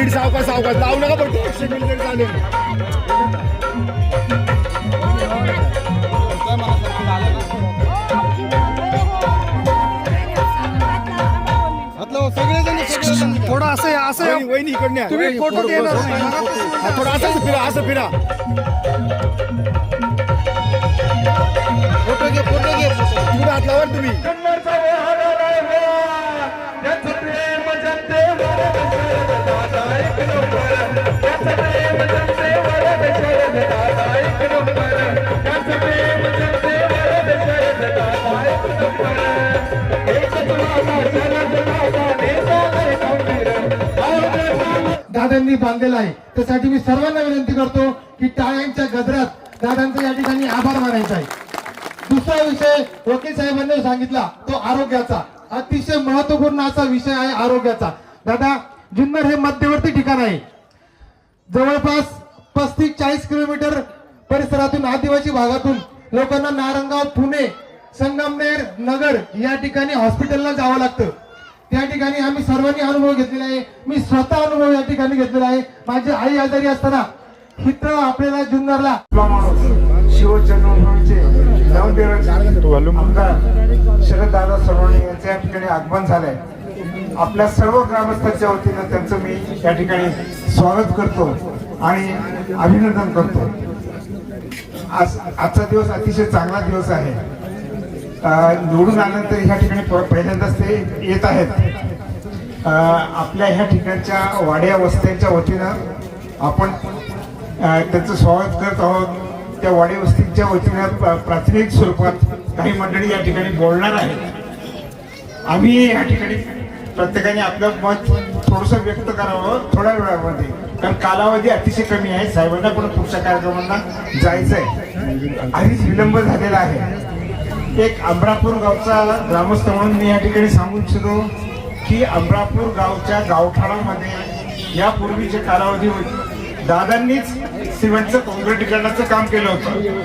दीड दीड सावकाश सावकाश लावू नका पण एकशे तरी चालेल थोडं असं या, असं या. वहिनी- इकडनं या. तुम्ही फोटो देणार नाही. हा, थोडं असं फिरा असं फिरा फोटो घे फोटो घे फोटो. तुम्ही हात लावा ना तुम्ही दादांनी बांधलेला आहे. त्यासाठी मी सर्वांना विनंती करतो की टाळ्यांच्या गजरात दादांचा या ठिकाणी आभार मानायचा आहे. दुसरा विषय वकील साहेबांनी सांगितला तो आरोग्याचा. अतिशय महत्त्वपूर्ण असा विषय आहे आरोग्याचा. दादा जुन्नर हे मध्यवर्ती ठिकाण आहे. जवळपास पस्तीस चाळीस किलोमीटर परिसरातून आदिवासी भागातून लोकांना नारंगाव पुणे संगमनेर नगर या ठिकाणी हॉस्पिटलला जावं लागतं. त्या ठिकाणी आम्ही सर्वांनी अनुभव घेतलेला आहे. मी स्वतः अनुभव या ठिकाणी घेतलेला आहे. माझी आई आजारी असताना इथं आपल्याला जुन्नरला शिवजन्मभूमीचे नवदिवस शरददादा सोनवणे यांचं या ठिकाणी आगमन झालंय. आपल्या सर्व ग्रामस्थांच्या वतीनं त्यांचं मी या ठिकाणी स्वागत करतो आणि अभिनंदन करतो. आज आजचा दिवस अतिशय चांगला दिवस आहे. निवडून आल्यानंतर ह्या ठिकाणी पहिल्यांदाच ते येत आहेत. आपल्या ह्या ठिकाणच्या वाड्या वस्त्यांच्या वतीनं आपण अं, त्यांचं स्वागत करत आहोत. त्या वाडी वस्तींच्या वतीनं प्राथमिक स्वरूपात काही मंडळी या ठिकाणी बोलणार आहेत. आम्ही या ठिकाणी प्रत्येकाने आपलं मत थोडस व्यक्त करावं थोड्या वेळामध्ये. कारण कालावधी अतिशय कमी आहे. साहेबांना पण पुढच्या कार्यक्रमांना जायचंय. आधीच विलंब झालेला आहे. एक अमरापूर गावचा ग्रामस्थ म्हणून मी या ठिकाणी सांगू इच्छितो की अमरापूर गावच्या गावठाणामध्ये यापूर्वीचे कालावधी होते दादांनीच सिमेंटचं काँक्रिटीकरणाचं काम केलं होतं.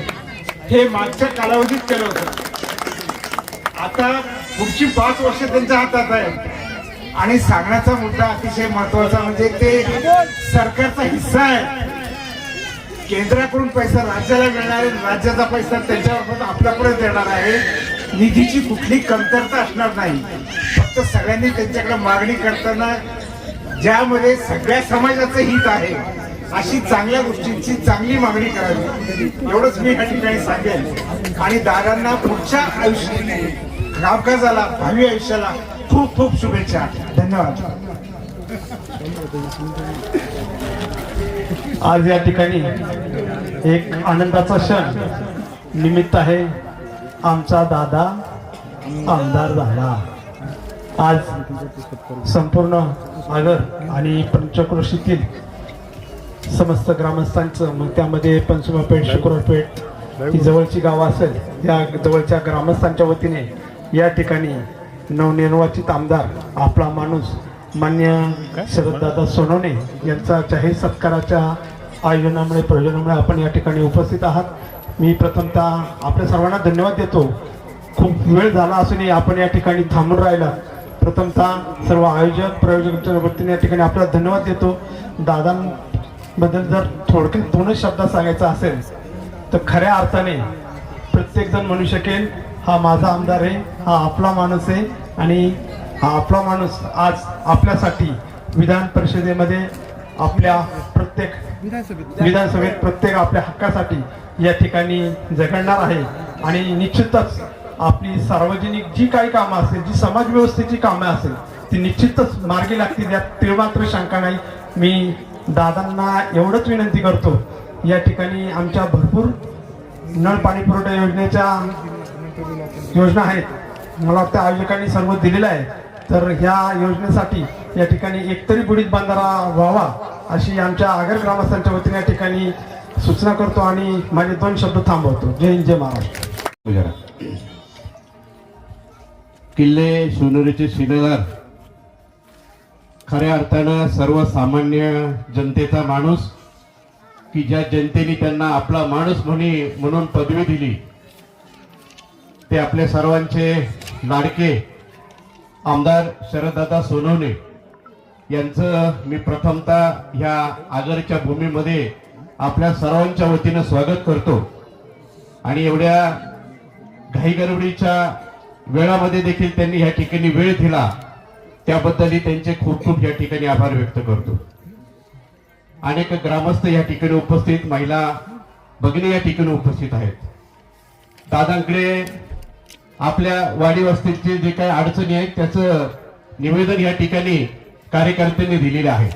हे मागच्या कालावधीत केलं होतं. आता पुढची पाच वर्ष त्यांच्या हातात आहे. आणि सांगण्याचा मुद्दा अतिशय महत्त्वाचा म्हणजे ते सरकारचा हिस्सा आहे. केंद्राकडून पैसा राज्याला मिळणार आहे राज्याचा पैसा त्यांच्यामार्फत आपल्यापर्यंत येणार आहे. निधीची कुठली कमतरता असणार नाही. फक्त सगळ्यांनी त्यांच्याकडे मागणी करताना ज्यामध्ये सगळ्या समाजाचं हित आहे अशी चांगल्या गोष्टींची चांगली मागणी करावी. एवढंच मी या ठिकाणी सांगेन. आणि दादांना पुढच्या आयुष्याने कामकाजाला भावी आयुष्याला खूप खूप शुभेच्छा. धन्यवाद. आज या ठिकाणी एक आनंदाचा क्षण निमित्त आहे. आमचा दादा आमदार झाला. आज संपूर्ण आगर आणि पंचक्रोशीतील समस्त ग्रामस्थांचं मग त्यामध्ये पंचमापेठ शुक्रपेठ ही जवळची गावं असेल या जवळच्या ग्रामस्थांच्या वतीने या ठिकाणी नवनिर्वाचित आमदार आपला माणूस मान्य शरददादा सोनवणे यांचा जाहीर सत्काराच्या आयोजनामुळे प्रयोजनामुळे आपण या ठिकाणी उपस्थित आहात. मी प्रथमतः आपल्या सर्वांना धन्यवाद देतो. खूप वेळ झाला असूनही आपण या ठिकाणी थांबून राहिला. प्रथमतः सर्व आयोजक प्रयोजकांच्या वतीने या ठिकाणी आपल्याला धन्यवाद देतो. दादांबद्दल जर थोडक्यात दोनच शब्दात सांगायचं असेल तर खऱ्या अर्थाने प्रत्येक जण म्हणू शकेल हा माझा आमदार आहे हा आपला माणूस आहे आणि हा आपला माणूस आज आपल्यासाठी विधान परिषदेमध्ये आपल्या प्रत्येक विधानसभेत प्रत्येक आपल्या हक्कासाठी या ठिकाणी झगडणार आहे. आणि निश्चितच आपली सार्वजनिक जी काही कामं असेल जी समाज व्यवस्थेची कामं असेल ती निश्चितच मार्गी लागतील यात तिळमात्र शंका नाही. मी दादांना एवढंच विनंती करतो या ठिकाणी आमच्या भरपूर नळ पाणी पुरवठा योजनेच्या योजना आहेत. मला वाटतं आयोजकांनी सर्व दिलेलं आहे. तर ह्या योजनेसाठी या ठिकाणी एकतरी बुडीत बांधारा व्हावा अशी आमच्या आगर ग्रामस्थांच्या वतीने या ठिकाणी सूचना करतो आणि माझे दोन शब्द थांबवतो. जय हिंद जय महाराष्ट्र. किल्ले सोनेरीचे शिलेदार. खऱ्या अर्थानं सर्वसामान्य जनतेचा माणूस की ज्या जनतेने त्यांना आपला माणूस म्हणे म्हणून पदवी दिली ते आपल्या सर्वांचे लाडके आमदार शरददादा सोनवणे यांचं मी प्रथमतः ह्या आगरच्या भूमीमध्ये आपल्या सर्वांच्या वतीनं स्वागत करतो. आणि एवढ्या घाईगडबडीच्या वेळामध्ये देखील त्यांनी ह्या ठिकाणी वेळ दिला त्याबद्दलही त्यांचे खूप खूप या ठिकाणी आभार व्यक्त करतो. अनेक ग्रामस्थ या ठिकाणी उपस्थित महिला भगिनी या ठिकाणी उपस्थित आहेत. दादांकडे आपल्या वाडी वस्तीचे जे काही अडचणी आहेत त्याचं निवेदन या ठिकाणी कार्यकर्त्यांनी दिलेले आहे.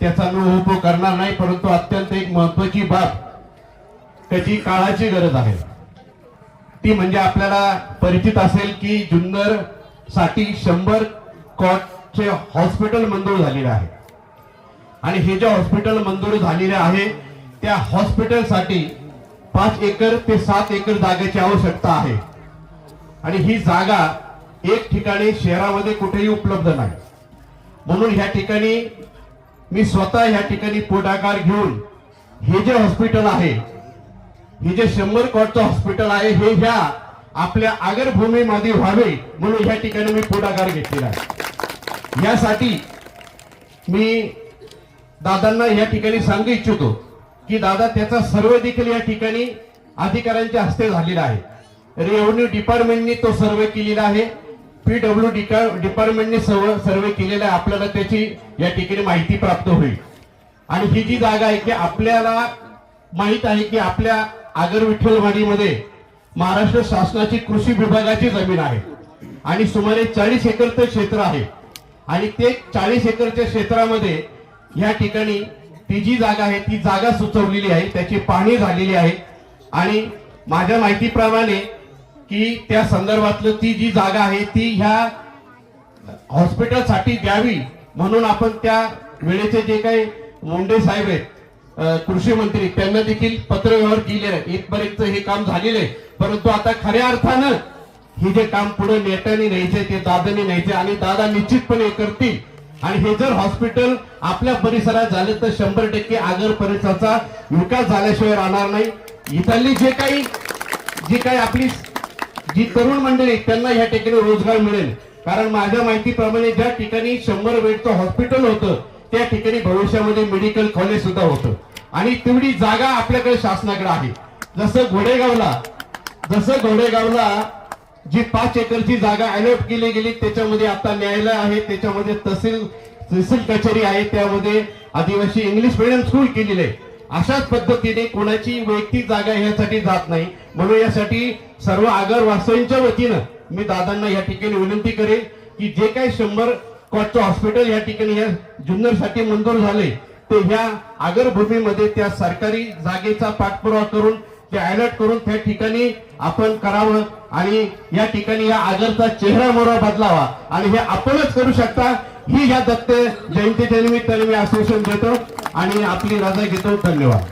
त्याचा अनुभव करणार नाही परंतु अत्यंत एक महत्वाची बाब त्याची काळाची गरज आहे. ती म्हणजे आपल्याला परिचित असेल की जुन्नरसाठी शंभर कॉटचे हॉस्पिटल मंजूर झालेले आहे. आणि हे जे हॉस्पिटल मंजूर झालेले आहे त्या हॉस्पिटलसाठी पाच एकर ते सात एकर जागेची आवश्यकता आहे. आणि ही जागा एक ठिकाणी शहरामध्ये कुठेही उपलब्ध नाही. म्हणून ह्या ठिकाणी मी स्वतः ह्या ठिकाणी पुढाकार घेऊन हे जे हॉस्पिटल आहे हे जे शंभर कोटचं हॉस्पिटल आहे हे ह्या आपल्या आगरभूमीमध्ये व्हावे म्हणून ह्या ठिकाणी मी पुढाकार घेतलेला आहे. यासाठी मी दादांना या ठिकाणी सांगू इच्छितो की दादा त्याचा सर्व देखील या ठिकाणी अधिकाऱ्यांच्या हस्ते झालेला आहे. रेव्हन्यू डिपार्टमेंटनी तो सर्वे केलेला आहे. पीडब्ल्यू डिपार्टमेंटने सर्वे केलेला आहे. आपल्याला त्याची या ठिकाणी माहिती प्राप्त होईल. आणि ही जी जागा आहे की आपल्याला माहीत आहे की आपल्या आगर विठ्ठलवाडीमध्ये महाराष्ट्र शासनाची कृषी विभागाची जमीन आहे. आणि सुमारे चाळीस एकरचं क्षेत्र आहे. आणि ते चाळीस एकरच्या क्षेत्रामध्ये या ठिकाणी ती जी जागा आहे ती जागा सुचवलेली आहे. त्याची पाहणी झालेली आहे. आणि माझ्या माहितीप्रमाणे की त्या संदर्भातलं ती जी जागा आहे ती ह्या हॉस्पिटलसाठी द्यावी म्हणून आपण त्या वेळेचे जे काही मुंडे साहेब आहेत कृषी मंत्री त्यांना देखील पत्र व्यवहार केले आहे. इथपर्यंत हे काम झालेलं आहे. परंतु आता खऱ्या अर्थानं हे जे काम पुढे नेत्याने न्यायचे ते दादाने न्यायचे आणि दादा निश्चितपणे करतील. आणि हे जर हॉस्पिटल आपल्या परिसरात झालं तर शंभर टक्के आगर परिसराचा विकास झाल्याशिवाय राहणार नाही. इथली जे काही जी काही आपली जी तरुण मंडळी त्यांना या ठिकाणी रोजगार मिळेल. कारण माझ्या माहितीप्रमाणे ज्या ठिकाणी शंभर बेडचं हॉस्पिटल होतं त्या ठिकाणी भविष्यामध्ये मेडिकल कॉलेज सुद्धा होतं. आणि तेवढी जागा आपल्याकडे शासनाकडे आहे. जसं घोडेगावला जसं घोडेगावला जी पाच एकरची जागा अलॉट केली गेली त्याच्यामध्ये आता न्यायालय आहे त्याच्यामध्ये तहसील तहसील कचेरी आहे त्यामध्ये आदिवासी इंग्लिश मिडियम स्कूल केलेले आहे. अशाच पद्धतीने कोणाची वैयक्तिक जागा ह्यासाठी जात नाही. म्हणून यासाठी सर्व आगर वास्तव्यांच्या वतीनं मी दादांना या ठिकाणी विनंती करेन की जे काही शंभर कॉटचं हॉस्पिटल या ठिकाणी या जुन्नरसाठी मंजूर झाले ते ह्या आगरभूमीमध्ये त्या सरकारी जागेचा पाठपुरावा करून ते अलर्ट करून त्या ठिकाणी आपण करावं आणि या ठिकाणी या आगरचा चेहरा मोहरा बदलावा आणि हे आपणच करू शकता. ही या दत्त जयंतीच्या निमित्ताने मी आश्वासन देतो. आणि आपली रजा घेतो धन्यवाद.